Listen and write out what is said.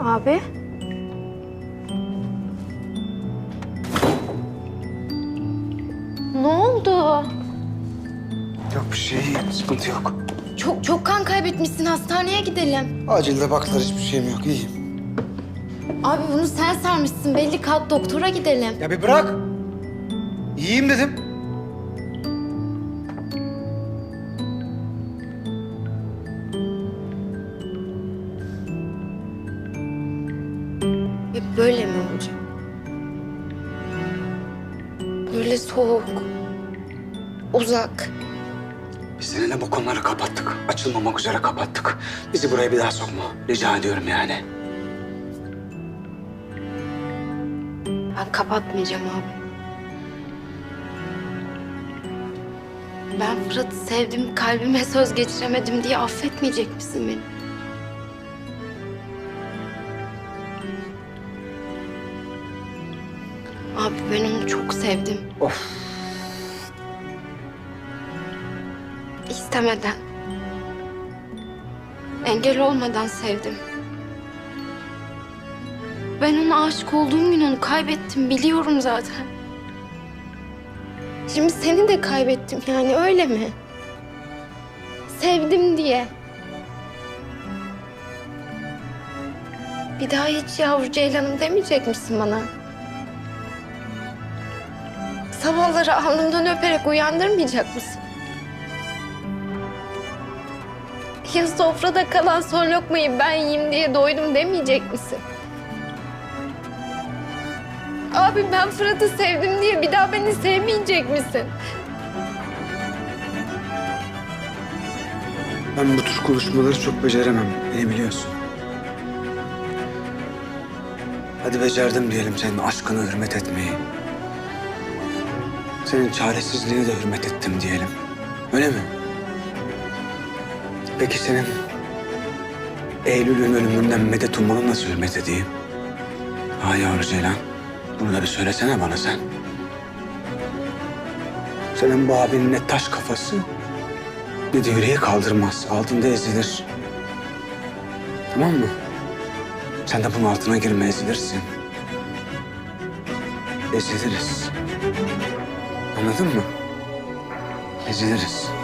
Abi. Ne oldu? Yok bir şey, sıkıntı yok. Çok çok kan kaybetmişsin. Hastaneye gidelim. Acilde baktılar hiçbir şeyim yok, iyiyim. Abi bunu sen sarmışsın. Belli kalk doktora gidelim. Ya bir bırak. İyiyim dedim. Böyle mi olacak? Böyle soğuk. Uzak. Biz seninle bu konuları kapattık. Açılmamak üzere kapattık. Bizi buraya bir daha sokma. Rica ediyorum yani. Ben kapatmayacağım abi. Ben Fırat'ı sevdim, kalbime söz geçiremedim diye affetmeyecek misin beni? Abi ben onu çok sevdim. Of. İstemeden. Engel olmadan sevdim. Ben ona aşık olduğum gün onu kaybettim. Biliyorum zaten. Şimdi seni de kaybettim yani öyle mi? Sevdim diye. Bir daha hiç yavru ceylanım demeyecek misin bana? Sabahları alnımdan öperek uyandırmayacak mısın? Ya sofrada kalan son lokmayı ben yiyeyim diye doydum demeyecek misin? Abi ben Fırat'ı sevdim diye bir daha beni sevmeyecek misin? Ben bu tür konuşmaları çok beceremem. Beni biliyorsun. Hadi becerdim diyelim senin aşkına hürmet etmeyi. Senin çaresizliğine de hürmet ettim diyelim. Öyle mi? Peki senin Eylül'ün ölümünden medet ummana nasıl hürmet edeyim? Ha yavru Ceylan. Bunu da bir söylesene bana sen. Senin bu abinin ne taş kafası ne de yüreği kaldırmaz. Altında ezilir. Tamam mı? Sen de bunun altına girme ezilirsin. Eziliriz. Anladın mı? Eziliriz.